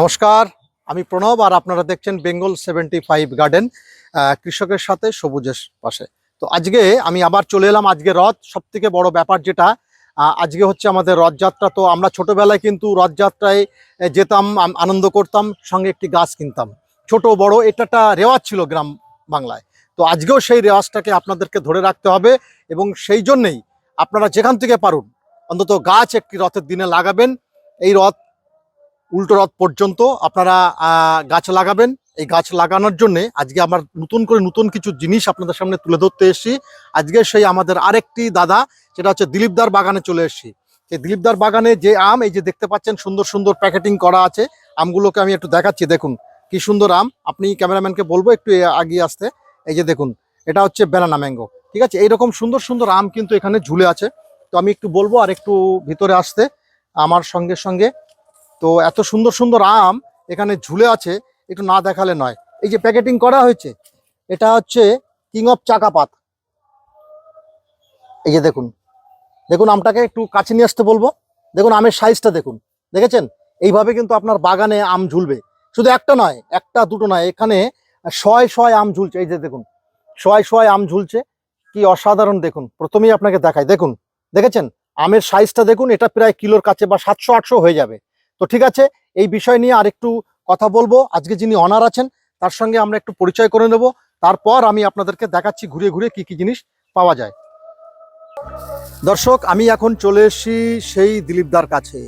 নমস্কার, আমি প্রণব আর আপনারা দেখছেন বেঙ্গল সেভেন্টি ফাইভ গার্ডেন কৃষকের সাথে সবুজের পাশে। তো আজকে আমি আবার চলে এলাম আজকে রথ। সব থেকে বড় ব্যাপার যেটা আজকে হচ্ছে আমাদের রথযাত্রা। তো আমরা ছোটোবেলায় কিন্তু রথযাত্রায় যেতাম আনন্দ করতাম, সঙ্গে একটি গাছ কিনতাম। ছোট, বড় এটা একটা রেওয়াজ ছিল গ্রাম বাংলায়। তো আজকেও সেই রেওয়াজটাকে আপনাদেরকে ধরে রাখতে হবে এবং সেই জন্যেই আপনারা যেখান থেকে পারুন, অন্তত গাছ একটি রথের দিনে লাগাবেন। এই রথ উল্টো রথ পর্যন্ত আপনারা গাছ লাগাবেন। এই গাছ লাগানোর জন্য আজকে আমার নতুন করে নতুন কিছু জিনিস আপনাদের সামনে তুলে ধরতে এসেছি। আজকে সেই আমাদের আরেকটি দাদা, সেটা হচ্ছে দিলীপদার বাগানে চলে এসেছি। এই দিলীপদার বাগানে যে আম, এই যে দেখতে পাচ্ছেন, সুন্দর সুন্দর প্যাকেটিং করা আছে। আমগুলোকে আমি একটু দেখাচ্ছি, দেখুন। কি সুন্দর আম। আপনি ক্যামেরাম্যানকে বলব একটু আগিয়ে আসতে। এই যে দেখুন, এটা হচ্ছে ব্যানানা ম্যাঙ্গো। ঠিক আছে? এইরকম সুন্দর সুন্দর আম কিন্তু এখানে ঝুলে আছে। তো আমি একটু বলব আর একটু ভিতরে আসতে, আমার সঙ্গে সঙ্গে। তো এত সুন্দর সুন্দর আম এখানে ঝুলে আছে, একটু না দেখালে নয়। এই যে প্যাকেটিং করা হয়েছে, এটা হচ্ছে কিং অফ চাকাপাত এই যে দেখুন দেখুন আমটাকে একটু কাছে নিয়ে আসতে বলব। দেখুন আমের সাইজটা দেখুন, দেখেছেন? এইভাবে কিন্তু আপনার বাগানে আম ঝুলবে। শুধু একটা নয়, একটা দুটো নয়, এখানে শয় শয় আম ঝুলছে। এই যে দেখুন, শয় শয় আম ঝুলছে। কি অসাধারণ দেখুন, প্রথমেই আপনাকে দেখাই। দেখুন, দেখেছেন? আমের সাইজটা দেখুন, এটা প্রায় কিলোর কাছে বা সাতশো আটশো হয়ে যাবে। তো ঠিক আছে, এই বিষয় নিয়ে আরেকটু কথা বলব। আজকে যিনি অনার আছেন, তার সঙ্গে আমরা একটু পরিচয় করে নেব। তারপর আমি আপনাদেরকে দেখাচ্ছি ঘুরে ঘুরে কি কি জিনিস পাওয়া যায়। দর্শক, আমি এখন চলে এসেছি সেই দিলীপদার কাছে।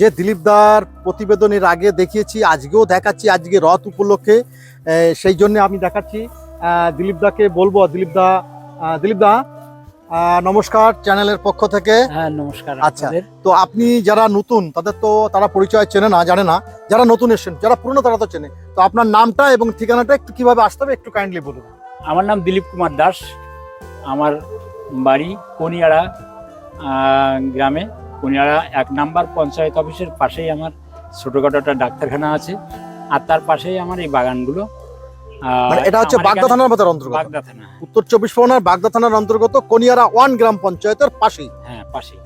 যে দিলীপদার প্রতিবেদনের আগে দেখিয়েছি, আজকেও দেখাচ্ছি, আজকে রথ উপলক্ষে। সেই জন্য আমি দেখাচ্ছি দিলীপদাকে বলব, দিলীপদা দিলীপদা নমস্কার চ্যানেলের পক্ষ থেকে। হ্যাঁ নমস্কার আচ্ছা। তো আপনি যারা নতুন তাদের তো তারা পরিচয় চেনে না জানে না। যারা নতুন এসেছেন যারা পুরনো তারা তো চেনে। তো আপনার নামটা এবং ঠিকানাটা একটু কীভাবে আসতে হবে একটু কাইন্ডলি বলুন। আমার নাম দিলীপ কুমার দাস। আমার বাড়ি কনিয়াড়া গ্রামে। কনিয়াড়া এক নাম্বার পঞ্চায়েত অফিসের পাশেই আমার ছোটোখাটো একটা ডাক্তারখানা আছে। আর তার পাশেই আমার এই বাগানগুলো। এটা হচ্ছে বাগদা থানার মধ্যে অন্তর্গত। বাগদা থানা। উত্তর চব্বিশ পরগনার বাগদা থানার অন্তর্গত কনিয়ারা ওয়ান গ্রাম পঞ্চায়েতের পাশেই। হ্যাঁ পাশেই।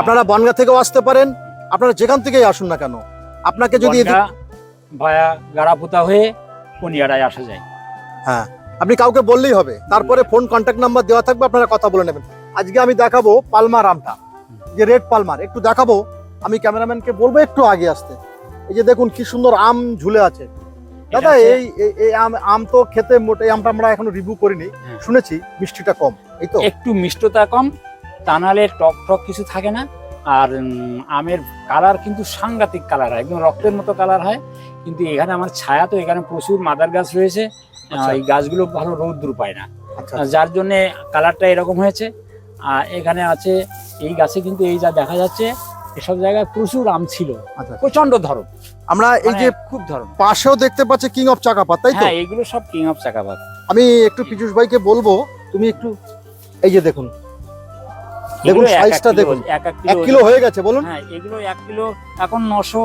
আপনারা বনগা থেকেও আসতে পারেন। আপনারা যেখান থেকেই আসুন না কেন আপনাকে যদি ভায়া গাড়াপুতা হয়ে কনিয়াড়ায় আসা যায়। হ্যাঁ আপনি কাউকে বললেই হবে। তারপরে ফোন কন্ট্যাক্ট নাম্বার দেওয়া থাকবে আপনারা কথা বলে নেবেন। আজকে আমি দেখাবো পালমার আমটা যে রেড পালমার। একটু দেখাবো আমি ক্যামেরাম্যানকে বলব একটু আগে আসতে। এই যে দেখুন কি সুন্দর আম ঝুলে আছে। দাদা এই এই- আম আম তো খেতে মোটে আমটা আমরা এখনও রিভিউ করিনি। হ্যাঁ। শুনেছি মিষ্টিটা কম এই তো? একটু মিষ্টতা কম তা নাহলে টক টক কিছু থাকে না আর আমের কালার কিন্তু সাংঘাতিক কালার হয় একদম রক্তের মতো কালার হয় কিন্তু এখানে আমার ছায়া তো এখানে প্রচুর মাদার গাছ রয়েছে আচ্ছা। এই গাছগুলো ভালো রৌদ্র পায় না। আচ্ছা যার জন্য কালারটা এরকম হয়েছে আর এখানে আছে এই গাছে কিন্তু এই যা দেখা যাচ্ছে এসব জায়গায় প্রচুর আম ছিল। আচ্ছা প্রচণ্ড ধরন আমরা এই যে মানে খুব ধরন পাশেও দেখতে পাচ্ছি কিং অফ চাকাপাত তাই তো? হ্যাঁ এইগুলো সব কিং অফ চাকাপাত আমি একটু পীযুষ ভাইকে বলব তুমি একটু এই যে দেখুন। দেখুন এগুলো সাইজটা দেখুন। এক এক এক কিলো হয়ে গেছে বলুন। হ্যাঁ এগুলো এক কিলো এখন নশো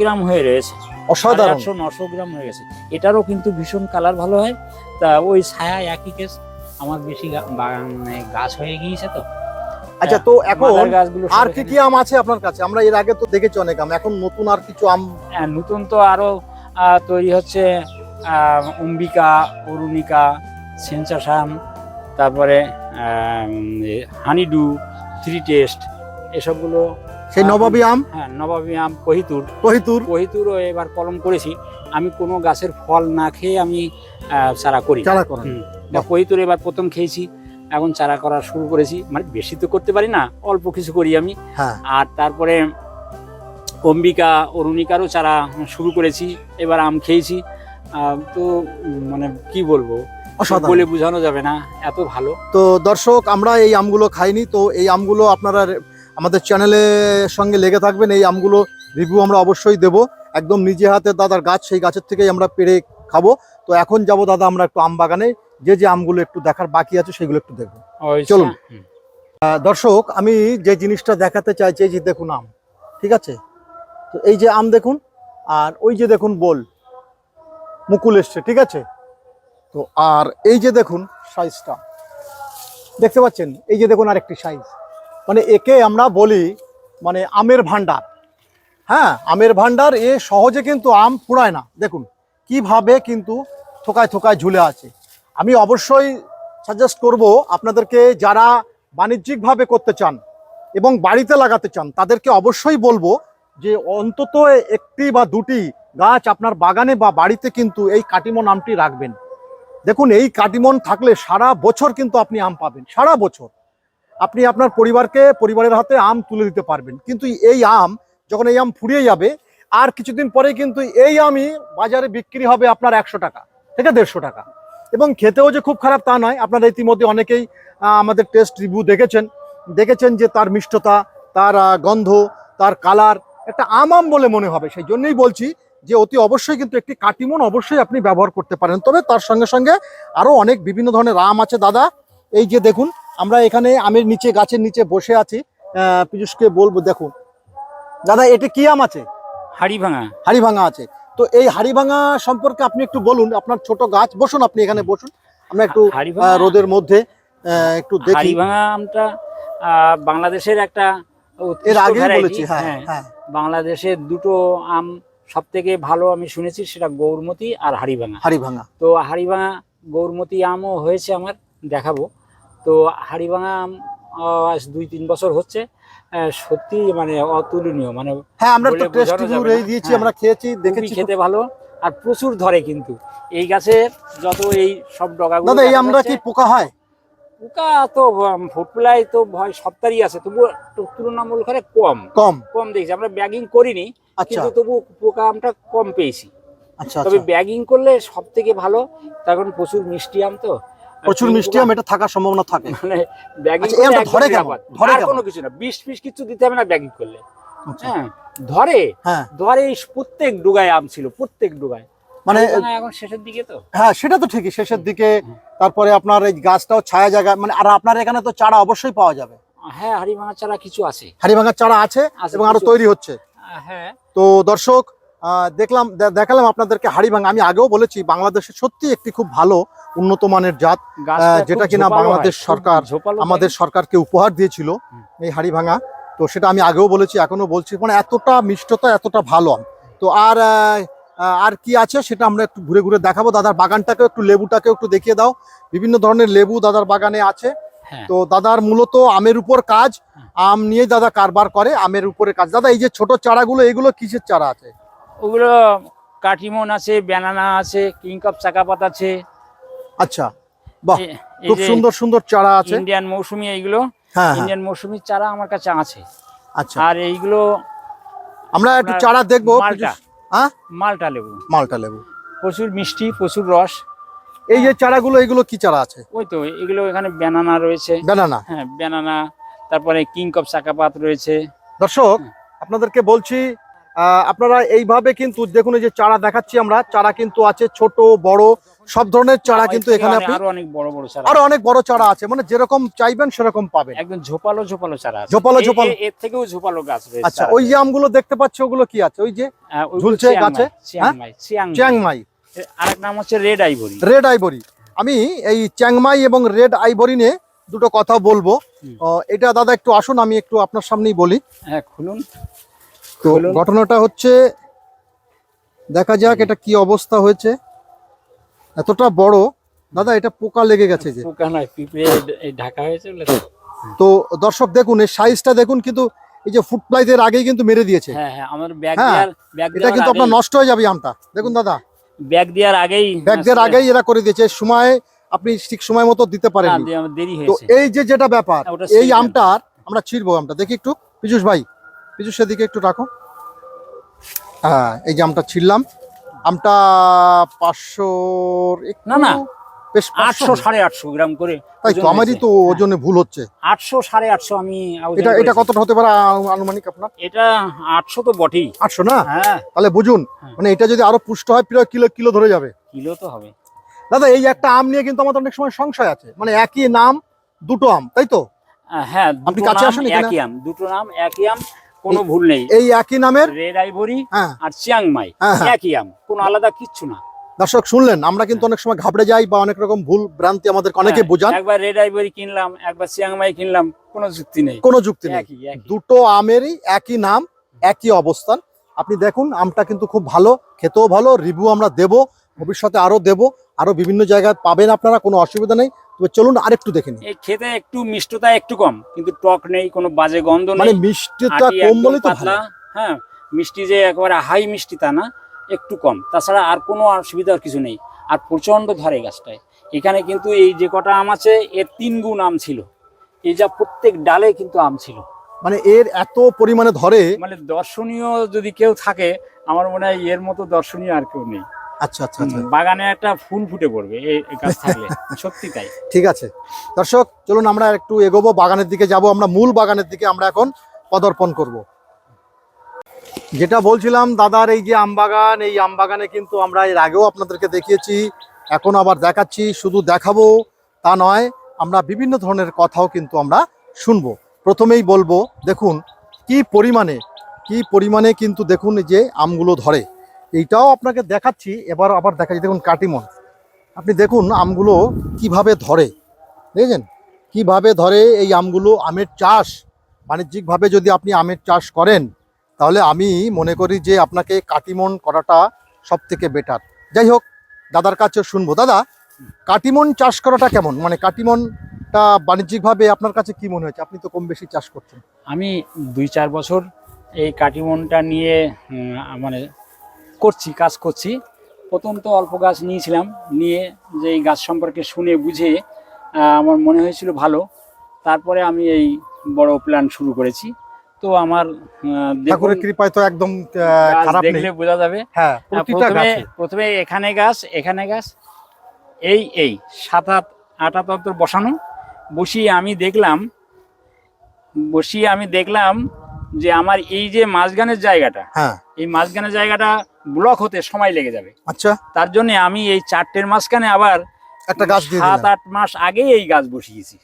গ্রাম হয়ে রয়েছে। অসাধারণ। একশো নশো গ্রাম হয়ে গেছে। এটারও কিন্তু ভীষণ কালার ভালো হয়। তা ওই ছায়া একই কেস আমার বেশি বাগানে গাছ হয়ে গিয়েছে তো। আচ্ছা তো এখন আর কি কি আম আছে আপনার কাছে? আমরা এর আগে তো দেখেছি অনেক আম এখন নতুন আর কিছু আম? হ্যাঁ, নতুন তো আরও তৈরি হচ্ছে অম্বিকা অরুণিকা সেন্সাসাম তারপরে হানিডু থ্রি টেস্ট এসবগুলো সেই। নবাবী আম? হ্যাঁ নবাবী আম কহিতুর। কহিতুর? কহিতুরও এবার কলম করেছি। আমি কোনো গাছের ফল না খেয়ে আমি চারা করি চারা। বা কহিতুর এবার প্রথম খেয়েছি। এখন চারা করা শুরু করেছি। মানে বেশি তো করতে পারি না অল্প কিছু করি আমি। হ্যাঁ। আর তারপরে অম্বিকা অরুণিকারও চারা শুরু করেছি এবার আম খেয়েছি। তো মানে কি বলব? বলে বোঝানো যাবে না এত ভালো। তো দর্শক আমরা এই আমগুলো খাইনি তো এই আমগুলো আপনারা আমাদের চ্যানেলের সঙ্গে লেগে থাকবেন এই আমগুলো রিভিউ আমরা অবশ্যই দেব। একদম নিজে হাতে দাদার গাছ সেই গাছের থেকেই আমরা পেরে খাব তো এখন যাব দাদা আমরা একটু আম বাগানে। যে যে আমগুলো একটু দেখার বাকি আছে সেগুলো একটু দেখব। চলুন। দর্শক আমি যে জিনিসটা দেখাতে চাইছি এই যে দেখুন আম ঠিক আছে? তো এই যে আম দেখুন আর ওই যে দেখুন বোল মুকুল এসছে ঠিক আছে? তো আর এই যে দেখুন সাইজটা দেখতে পাচ্ছেন? এই যে দেখুন আরেকটি সাইজ। মানে একে আমরা বলি মানে আমের ভান্ডার হ্যাঁ আমের ভান্ডার এ সহজে কিন্তু আম পুড়ায় না। দেখুন কীভাবে কিন্তু থোকায় থোকায় ঝুলে আছে। আমি অবশ্যই সাজেস্ট করব আপনাদেরকে যারা বাণিজ্যিকভাবে করতে চান এবং বাড়িতে লাগাতে চান, তাদেরকে অবশ্যই বলব যে অন্তত একটি বা দুটি গাছ আপনার বাগানে বা বাড়িতে কিন্তু এই কাটিমন আমটি রাখবেন। দেখুন, এই কাটিমন থাকলে সারা বছর কিন্তু আপনি আম পাবেন, সারা বছর। আপনি আপনার পরিবারকে, পরিবারের হাতে আম তুলে দিতে পারবেন। কিন্তু এই আম, যখন এই আম ফুরিয়ে যাবে আর কিছুদিন পরে কিন্তু এই আমই বাজারে বিক্রি হবে আপনার একশো টাকা থেকে দেড়শো টাকা। এবং খেতেও যে খুব খারাপ তা নয়, আপনারা ইতিমধ্যে অনেকেই আমাদের টেস্ট রিভিউ দেখেছেন। দেখেছেন যে তার মিষ্টতা, তার গন্ধ, তার কালার একটা আম আম বলে মনে হবে। সেই জন্যই বলছি যে অতি অবশ্যই কিন্তু একটি কাটিমন অবশ্যই আপনি ব্যবহার করতে পারেন। তবে তার সঙ্গে সঙ্গে আরও অনেক বিভিন্ন ধরনের আম আছে দাদা। এই যে দেখুন, আমরা এখানে আমের নিচে, গাছের নিচে বসে আছি। পীযূষকে বলব, দেখুন। দাদা এটা কি আম আছে? হাড়ি ভাঙা হাড়িভাঙা আছে। তো এই হাড়িভাঙা সম্পর্কে আপনি একটু বলুন আপনার ছোট গাছ বসুন আপনি এখানে বসুন। আমরা একটু রোদের মধ্যে একটু দেখি। হাড়ি ভাঙা আমটা বাংলাদেশের একটা এর variety, বলেছি হ্যাঁ হ্যাঁ বাংলাদেশের দুটো আম সব থেকে ভালো আমি শুনেছি সেটা গৌরমতি আর হাড়িভাঙা। হাড়িভাঙা। তো হাড়িভাঙা গৌরমতি আমও হয়েছে আমার দেখাবো। তো হাড়িভাঙা আম দুই তিন বছর হচ্ছে। সত্যি মানে অতুলনীয় মানে হ্যাঁ আমরা তো টেস্ট রিভিউ দিয়েছি হ্যাঁ। আমরা খেয়েছি দেখেছি খেতে ভালো আর প্রচুর ধরে কিন্তু। এই গাছের যত এই সব ডগাগুলো দাদা এই আমরা কি পোকা হয়? পোকা তো ফুটপ্লাই তো ভয় সপ্তাহই আছে তবু তুলনামূলক হারে কম। কম। কম দেখছি আমরা ব্যাগিং করিনি আচ্ছা। কিন্তু তবু পোকা আমটা কম পেয়েছি। আচ্ছা তবে আচ্ছা। ব্যাগিং করলে সব থেকে ভালো কারণ প্রচুর মিষ্টি আম তো প্রচুর মিষ্টি আম এটা থাকার সম্ভাবনা থাকে। মানে ব্যাগিং আচ্ছা, ধরে? ধরে? কোনো? কিছু না বিষ ফিস কিছু দিতে হবে না ব্যাগিং করলে। আচ্ছা, হ্যাঁ ধরে হ্যাঁ। ধরে প্রত্যেক ডুগায় আম ছিল প্রত্যেক ডুগায়। মানে এখন শেষের দিকে তো। হ্যাঁ সেটা তো ঠিকই শেষের দিকে তারপরে আপনার এই গাছটাও ছায়া জায়গা মানে আর আপনার এখানে তো চারা অবশ্যই পাওয়া যাবে। হ্যাঁ হাড়িভাঙা ছাড়া কিছু আছে। হাড়িভাঙার চারা আছে এবং আরও তৈরি হচ্ছে। হ্যাঁ। তো দর্শক দেখলাম দেখালাম আপনাদেরকে হাড়িভাঙা। আমি আগেও বলেছি বাংলাদেশে সত্যি একটি খুব ভালো উন্নত মানের জাত যেটা কিনা বাংলাদেশ সরকার আমাদের সরকারকে উপহার দিয়েছিল। এই হাড়িভাঙা। তো সেটা আমি আগেও বলেছি এখনও বলছি মানে এতটা মিষ্টতা এতটা ভালো। তো আর আর কি আছে সেটা আমরা একটু ঘুরে ঘুরে দেখাবো। দাদার বাগানটাকেও একটু লেবুটাকেও একটু দেখিয়ে দাও। বিভিন্ন ধরনের লেবু দাদার বাগানে আছে। হ্যাঁ। তো দাদার মূলত আমের উপর কাজ। আম নিয়ে দাদা কারবার করে আমের উপরে কাজ। দাদা এই যে ছোট চারাগুলো এগুলো কিসের চারা আছে? ওগুলো কাটিমন আছে ব্যানানা আছে কিংকপ চাকাপাত আছে। আচ্ছা বাহ, খুব সুন্দর সুন্দর চারা আছে। ইন্ডিয়ান মৌসুমি এইগুলো হ্যাঁ হ্যাঁ। ইন্ডিয়ান মৌসুমির চারা আমার কাছে আছে। আচ্ছা। আর এইগুলো আমরা একটু চারা দেখব মালটা। হ্যাঁ? মালটা লেবু। মালটা লেবু। প্রচুর মিষ্টি প্রচুর রস। এই যে চারাগুলো এগুলো কি চারা আছে? ওই তো এগুলো এখানে ব্যানানা রয়েছে। ব্যানানা হ্যাঁ ব্যানানা তারপরে কিংকপ চাকাপাত রয়েছে। দর্শক আপনাদেরকে বলছি আপনারা এইভাবে কিন্তু দেখুন এই যে চারা দেখাচ্ছি আমরা চারা কিন্তু আছে ছোট বড় সব ধরনের চারা কিন্তু থেকে এখানে আপনি আরও অনেক বড় বড় চারা আরও অনেক বড় চারা আছে মানে যেরকম চাইবেন সেরকম পাবেন। একদম ঝোপালো ঝোপালো চারা ঝোপালো ঝোপালো। এর থেকেও ঝোপালো গাছ রয়েছে আচ্ছা ওই যে আমগুলো দেখতে পাচ্ছি ওগুলো কি আছে? ওই যে হ্যাঁ, ঝুলছে গাছে? Chiang Mai Chiang Mai. আরেক নাম হচ্ছে রেড আইভরি। Red ivory. আমি এই চ্যাংমাই এবং রেড আইভরি নিয়ে দুটো কথা বলব। এটা দাদা একটু আসুন আমি একটু আপনার সামনেই বলি। হ্যাঁ খুলুন। তো ঘটনাটা হচ্ছে দেখা যাক এটা কি অবস্থা হয়েছে। এতটা বড় দাদা এটা পোকা লেগে গেছে যে। পোকা নয় পিঁপড়ে ঢাকা হয়েছে তো। দর্শক দেখুন এই সাইজটা দেখুন কিন্তু এই যে ফুড প্লাইদের আগেই কিন্তু মেরে দিয়েছে। হ্যাঁ হ্যাঁ আমার ব্যাগ হ্যাঁ, দেওয়ার ব্যাগ এটা কিন্তু আপনার নষ্ট হয়ে যাবে আমটা। দেখুন দাদা। ব্যাগ দেওয়ার আগেই ব্যাগদের আগেই এরা করে দিয়েছে। সময় আপনি ঠিক সময় মতো দিতে পারেন দিয়ে আমার দেরি তো এই যে যেটা ব্যাপার এই ছিঁড়বেন। আমটার আমরা ছিড়বো আমটা। দেখি একটু পীযুষ ভাই। পীযুষ সেদিকে একটু রাখো। হ্যাঁ এই যে আমটা ছিড়লাম। আমটা পাঁচশোর না, না। বেশ আটশো সাড়ে আটশো গ্রাম করে তাই তো আমারই তো ওজনে ভুল হচ্ছে। আটশো সাড়ে আটশো আমি এটা এটা কতটা হতে পারে আনুমানিক আপনার? এটা আটশো তো বটেই। আটশো না? হ্যাঁ। তাহলে বুঝুন হ্যাঁ। মানে এটা যদি আরও পুষ্ট হয় প্রায় কিলো কিলো ধরে যাবে। কিলো তো হবে। দাদা এই একটা আম নিয়ে কিন্তু আমাদের অনেক সময় সংশয় আছে। মানে একই নাম দুটো আম তাই তো? হ্যাঁ আপনি কাছে আসুন একই আম দুটো নাম একই আম। কোনো ভুল নেই। এই একই নামের? রেড আইভরি হ্যাঁ। আর চিয়াংমাই হ্যাঁ, হ্যাঁ। একই আম কোনো আলাদা কিচ্ছু না। দর্শক শুনলেন আমরা কিন্তু অনেক সময় ঘাবড়ে যাই বা অনেক রকম ভুল ভ্রান্তি আমাদের অনেকে বোঝান। একবার রেড আইভরি কিনলাম একবার চিয়াংমাই কিনলাম কোনো যুক্তি নেই। কোনো যুক্তি নেই। দুটো আমেরই একই নাম একই অবস্থান। আপনি দেখুন আমটা কিন্তু খুব ভালো খেতেও ভালো রিভিউ আমরা দেব ভবিষ্যতে আরও দেব আরও বিভিন্ন জায়গায় পাবেন আপনারা কোনো অসুবিধা নেই। চলুন আরেকটু দেখে নিন এই খেতে একটু মিষ্টতা একটু কম কিন্তু টক নেই কোনো বাজে গন্ধ মানে মিষ্টিটা কম বলেই তো ভালো। হ্যাঁ মিষ্টি যে একেবারে হাই মিষ্টি তা না একটু কম। তাছাড়া আর কোনো অসুবিধার কিছু নেই। আর প্রচণ্ড ধরে গাছটায়। এখানে কিন্তু এই যে কটা আম আছে এর তিন গুণ আম ছিল। এই যা প্রত্যেক ডালে কিন্তু আম ছিল। মানে এর এত পরিমাণে ধরে মানে দর্শনীয় যদি কেউ থাকে আমার মনে হয় এর মতো দর্শনীয় আর কেউ নেই। আচ্ছা আচ্ছা আচ্ছা। বাগানে একটা ফুল ফুটে পড়বে এই এই গাছ থাকলে। সত্যি তাই। ঠিক আছে। দর্শক চলুন আমরা একটু এগোবো বাগানের দিকে যাব আমরা মূল বাগানের দিকে আমরা এখন পদার্পণ করব। যেটা বলছিলাম দাদার এই যে আম বাগান এই আম বাগানে কিন্তু আমরা এর আগেও আপনাদেরকে দেখিয়েছি এখন আবার দেখাচ্ছি শুধু দেখাবো তা নয় আমরা বিভিন্ন ধরনের কথাও কিন্তু আমরা শুনব। প্রথমেই বলব দেখুন কি পরিমাণে কি পরিমাণে কিন্তু দেখুন যে আমগুলো ধরে। এইটাও আপনাকে দেখাচ্ছি, এবার আবার দেখাচ্ছি। দেখুন কাটিমন। আপনি দেখুন আমগুলো কীভাবে ধরে। দেখেছেন? কীভাবে ধরে এই আমগুলো আমের চাষ? বাণিজ্যিকভাবে যদি আপনি আমের চাষ করেন, তাহলে আমি মনে করি যে আপনাকে কাটিমন করাটা সব থেকে বেটার যাই হোক, দাদার কাছে শুনব। দাদা, কাটিমন চাষ করাটা কেমন? মানে কাটিমনটা বাণিজ্যিকভাবে আপনার কাছে কি মনে হয়েছে? আপনি তো কম বেশি চাষ করছেন। আমি দুই চার বছর এই কাটিমনটা নিয়ে মানে করছি কাজ করছি। প্রথম তো অল্প গাছ নিয়েছিলাম নিয়ে যে এই গাছ সম্পর্কে শুনে বুঝে আমার মনে হয়েছিল ভালো। তারপরে আমি এই বড় প্ল্যান শুরু করেছি। তো আমার ঠাকুরের কৃপায় তো একদম খারাপ দেখলে বোঝা যাবে। হ্যাঁ প্রথমে প্রথমে এখানে গাছ এখানে গাছ এই এই সাত আট আটা তত্ত্ব বসানো। বসিয়ে আমি দেখলাম বসিয়ে আমি দেখলাম যে আমার এই যে মাঝখানের জায়গাটা হ্যাঁ। এই মাঝখানের জায়গাটা ব্লক হতে সময় লেগে যাবে। আচ্ছা। তার জন্য আমি এই চারটের মাঝখানে আবার একটা গাছ সাত আট মাস আগে এই গাছ বসিয়েছি।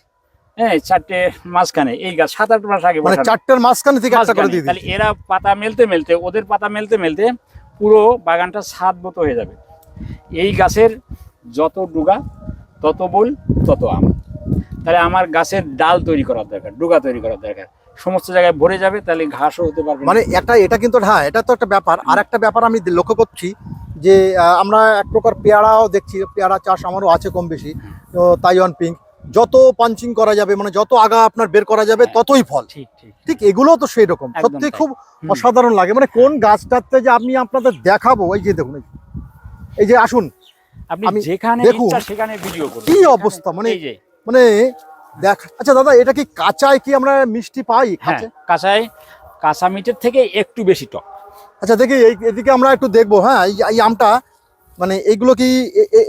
হ্যাঁ চারটে মাঝখানে এই গাছ সাত আট মাস আগে মানে চারটের মাঝখানে থেকে একটা করে তাহলে এরা পাতা মেলতে মেলতে ওদের পাতা মেলতে মেলতে পুরো বাগানটা সাত মতো হয়ে যাবে। এই গাছের যত ডুগা তত বল তত আম। তাহলে আমার গাছের ডাল তৈরি করার দরকার ডুগা তৈরি করার দরকার। সমস্ত জায়গায় ভরে যাবে তাহলে ঘাসও হতে পারবে মানে এটা এটা কিন্তু হ্যাঁ এটা তো একটা ব্যাপার। আর একটা ব্যাপার আমি লক্ষ্য করছি যে আমরা এক প্রকার পেয়ারাও দেখছি পেয়ারা চাষ আমারও আছে কম বেশি তো তাইওয়ান পিঙ্ক যত পাঞ্চিং করা যাবে মানে যত আগা আপনার বের করা যাবে। ততই ফল। ঠিক ঠিক। ঠিক এগুলো তো সেই রকম সত্যি খুব অসাধারণ লাগে। মানে কোন গাছটাতে যে আমি আপনাদের দেখাবো এই যে দেখুন এই যে- আসুন। আপনি যেখানে দেখুন, সেখানে ভিডিও করুন। কি অবস্থা, মানে- মানে দেখ আচ্ছা দাদা এটা কি কাঁচায় কি আমরা মিষ্টি পাই হ্যাঁ কাঁচা? কাঁচায় কাঁচা মিটের থেকে একটু বেশি টক। আচ্ছা দেখি এই এদিকে আমরা একটু দেখব হ্যাঁ এই আমটা মানে এইগুলো কি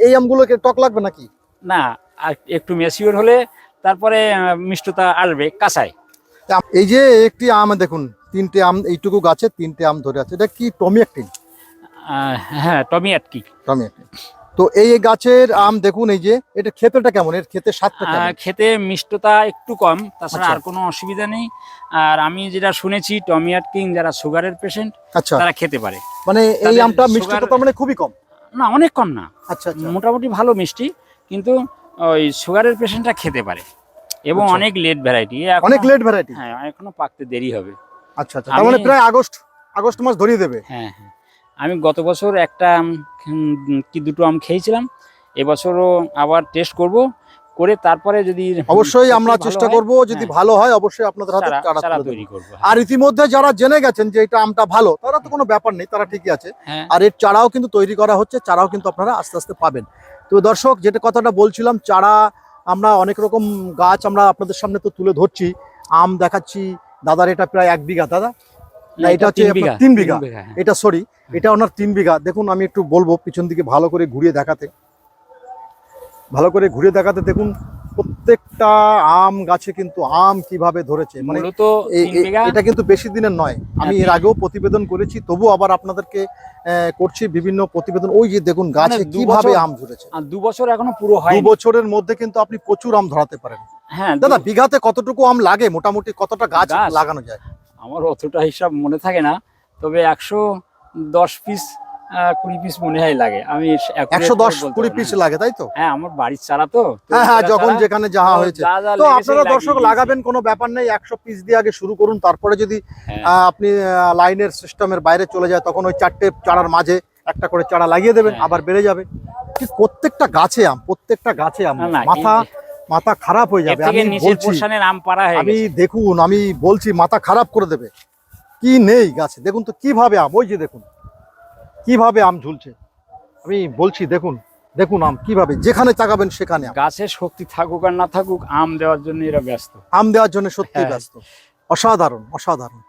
এই আমগুলোকে টক লাগবে নাকি? না আর একটু মেসিওর হলে তারপরে মিষ্টতা আসবে কাঁচায়। এই যে একটি আম দেখুন তিনটে আম এইটুকু গাছে তিনটে আম ধরে আছে এটা কি টমি একটি? হ্যাঁ টমি আটকি টমি একটি। তো এই গাছের আম দেখুন এই যে এটা খেতেটা কেমন? এর খেতে স্বাদটা খেতে মিষ্টতা একটু কম তাছাড়া আচ্ছা। আর কোনো অসুবিধা নেই। আর আমি যেটা শুনেছি টমিয়াট কিং যারা সুগারের পেশেন্ট আচ্ছা। তারা খেতে পারে। মানে এই আমটা মিষ্টতা মানে খুবই কম? না অনেক কম না। আচ্ছা আচ্ছা। মোটামুটি ভালো মিষ্টি কিন্তু ওই সুগারের পেশেন্টরা খেতে পারে। এবং আচ্ছা। অনেক লেট ভ্যারাইটি অনেক লেট ভ্যারাইটি হ্যাঁ এখনও পাকতে দেরি হবে। আচ্ছা আচ্ছা। তার মানে প্রায় আগস্ট আগস্ট মাস ধরিয়ে দেবে? হ্যাঁ হ্যাঁ। আমি গত বছর একটা কি দুটো আম খেয়েছিলাম। এবছরও আবার টেস্ট করব। করে তারপরে যদি অবশ্যই আমরা চেষ্টা হয়, করব যদি হ্যাঁ। ভালো হয় অবশ্যই আপনাদের হাতে চারা-। তৈরি করব আর ইতিমধ্যে যারা জেনে গেছেন যে এটা আমটা ভালো তারা তো কোনো ব্যাপার নেই তারা ঠিকই আছে। হ্যাঁ। আর এর চারাও কিন্তু তৈরি করা হচ্ছে চারাও কিন্তু আপনারা আস্তে আস্তে পাবেন। তো দর্শক যেটা কথাটা বলছিলাম চারা আমরা অনেক রকম গাছ আমরা আপনাদের সামনে তো তুলে ধরছি। আম দেখাচ্ছি দাদার এটা প্রায় এক বিঘা দাদা? না, এটা হচ্ছে তিন বিঘা। হ্যাঁ। এটা সরি এটা ওনার তিন বিঘা। দেখুন আমি একটু বলব পিছন দিকে ভালো করে ঘুরিয়ে দেখাতে। ভালো করে ঘুরিয়ে দেখাতে দেখুন প্রত্যেকটা আম গাছে কিন্তু আম কীভাবে ধরেছে। মানে এটা কিন্তু বেশি দিনের নয়। আমি হ্যাঁ, এর আগেও প্রতিবেদন করেছি তবু আবার আপনাদেরকে করছি বিভিন্ন প্রতিবেদন। ওই যে দেখুন গাছে মানে দু কীভাবে আম ধরেছে। দু বছর এখনও পুরো দু হয় বছরের মধ্যে কিন্তু আপনি প্রচুর আম ধরাতে পারেন। হ্যাঁ দাদা বিঘাতে কতটুকু আম লাগে? মোটামুটি কতটা গাছ গাছ? লাগানো যায়? আমার অতটা হিসাব মনে থাকে না তবে একশো দশ পিস কুড়ি পিস মনে হয় লাগে। আমি একশো দশ কুড়ি পিস লাগে তাই তো? হ্যাঁ আমার বাড়ির চারা তো হ্যাঁ হ্যাঁ যখন যেখানে তো হয়েছে। তো আপনারা দর্শক লাগাবেন কোনো ব্যাপার নেই একশো পিস দিয়ে আগে শুরু করুন তারপরে যদি হ্যাঁ। আপনি লাইনের সিস্টেমের বাইরে চলে যায় তখন ওই চারটে চারার মাঝে একটা করে চারা লাগিয়ে দেবেন। আবার বেড়ে যাবে। প্রত্যেকটা গাছে আম প্রত্যেকটা গাছে আম মাথা মাথা খারাপ হয়ে যাবে আমি বলছি আম দেখুন আমি বলছি মাথা খারাপ করে দেবে। কি নেই গাছে? দেখুন তো কীভাবে আম? ওই যে দেখুন কীভাবে আম ঝুলছে? আমি বলছি দেখুন দেখুন আম কীভাবে যেখানে তাকাবেন সেখানে গাছের শক্তি থাকুক আর না থাকুক আম দেওয়ার জন্য এরা ব্যস্ত। আম দেওয়ার জন্য সত্যি হ্যাঁ। ব্যস্ত। অসাধারণ অসাধারণ।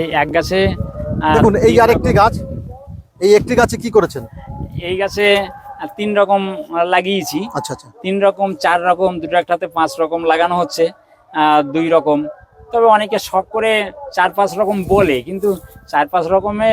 এই এক গাছে দেখুন এই আরেকটি গাছ এই একটি গাছে কি করেছেন? এই গাছে তিন রকম লাগিয়েছি। আচ্ছা আচ্ছা। তিন রকম চার রকম দুটো একটাতে পাঁচ রকম লাগানো হচ্ছে দুই রকম। তবে অনেকে শখ করে চার পাঁচ রকম বলে কিন্তু চার পাঁচ রকমে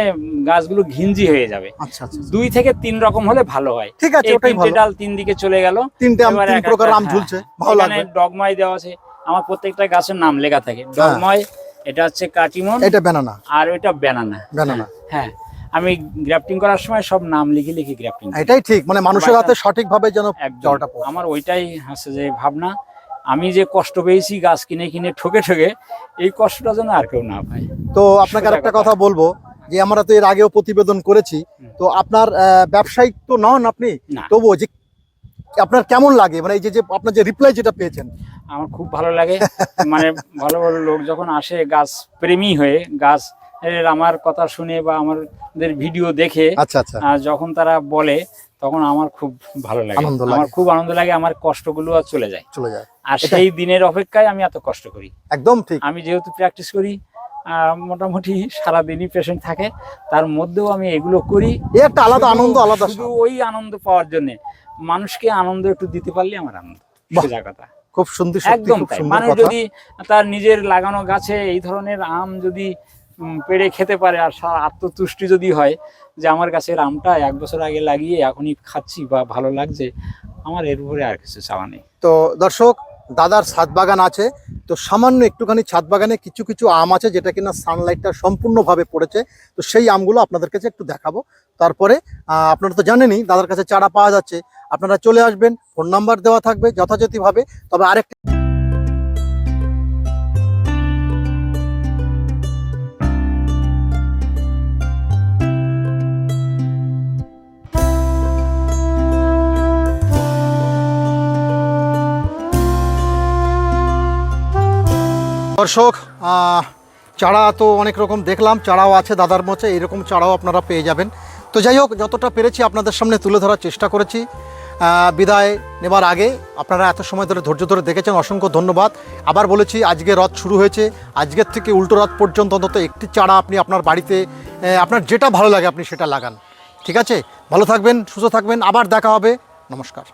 গাছগুলো ঘিঞ্জি হয়ে যাবে। আচ্ছা আচ্ছা দুই থেকে তিন রকম হলে ভালো হয়। ঠিক আছে ওটাই তিনটে ভালো। ডাল তিন দিকে চলে গেল। তিনটে আম তিন প্রকার আম হ্যাঁ, ঝুলছে ভালো লাগবে। ডগমাই দেওয়া আছে। আমার প্রত্যেকটা গাছের নাম লেখা থাকে। ডগময় এটা হচ্ছে কাটিমন। এটা বেনানা আর ওইটা ব্যানানা বেনানা হ্যাঁ আমি গ্রাফটিং করার সময় সব নাম লিখে লিখে গ্রাফটিং এটাই ঠিক মানে মানুষের হাতে সঠিকভাবে যেন জলটা আমার ওইটাই হচ্ছে যে ভাবনা। আমি যে কষ্ট পেয়েছি গাছ কিনে কিনে ঠকে ঠকে এই কষ্টটা যেন আর কেউ না পায়। তো আপনাকে আরেকটা কথা। বলব যে আমরা তো এর আগেও প্রতিবেদন করেছি। তো আপনার ব্যবসায়িক তো নন আপনি? তবুও যে আপনার কেমন লাগে? মানে এই যে আপনার যে রিপ্লাই যেটা পেয়েছেন। আমার খুব ভালো লাগে। মানে ভালো ভালো লোক যখন আসে গাছ প্রেমী হয়ে গাছ এর আমার কথা শুনে বা আমাদের ভিডিও দেখে আচ্ছা আচ্ছা। যখন তারা বলে তখন আমার খুব ভালো লাগে। আমার খুব আনন্দ লাগে আমার কষ্টগুলো আর চলে যায়। চলে যায়। আর সেই দিনের অপেক্ষায় আমি এত কষ্ট করি। একদম ঠিক। আমি যেহেতু প্র্যাকটিস করি মোটামুটি সারাদিনই পেশেন্ট থাকে তার মধ্যেও আমি এগুলো করি। একটা আলাদা আনন্দ আলাদা শুধু ওই আনন্দ পাওয়ার জন্য। মানুষকে আনন্দ একটু দিতে পারলে আমার আনন্দ। সোজা কথা। খুব সুন্দর একদম মানুষ যদি তার নিজের লাগানো গাছে এই ধরনের আম যদি পেড়ে খেতে পারে আর আত্মতুষ্টি যদি হয় যে আমার গাছের আমটা এক বছর আগে লাগিয়ে এখনই খাচ্ছি বা ভালো লাগছে আমার এর উপরে আর কিছু চাওয়া নেই। তো দর্শক দাদার ছাদ বাগান আছে। তো সামান্য একটুখানি ছাদ বাগানে কিছু কিছু আম আছে যেটা কিনা সানলাইটটা সম্পূর্ণভাবে পড়েছে। তো সেই আমগুলো আপনাদের কাছে একটু দেখাবো। তারপরে আপনারা তো জানেনই দাদার কাছে চারা পাওয়া যাচ্ছে। আপনারা চলে আসবেন ফোন নাম্বার দেওয়া থাকবে যথাযথভাবে। তবে আরেকটা দর্শক চারা তো অনেক রকম দেখলাম, চারাও আছে দাদার মধ্যে এরকম চারাও আপনারা পেয়ে যাবেন। তো যাই হোক, যতটা পেরেছি আপনাদের সামনে তুলে ধরার চেষ্টা করেছি। বিদায় নেবার আগে আপনারা এত সময় ধরে ধৈর্য ধরে দেখেছেন, অসংখ্য ধন্যবাদ। আবার বলেছি, আজকে রথ শুরু হয়েছে। আজকের থেকে উল্টো রথ পর্যন্ত অন্তত একটি চারা আপনি আপনার বাড়িতে আপনার যেটা ভালো লাগে আপনি সেটা লাগান। ঠিক আছে? ভালো থাকবেন, সুস্থ থাকবেন। আবার দেখা হবে। নমস্কার।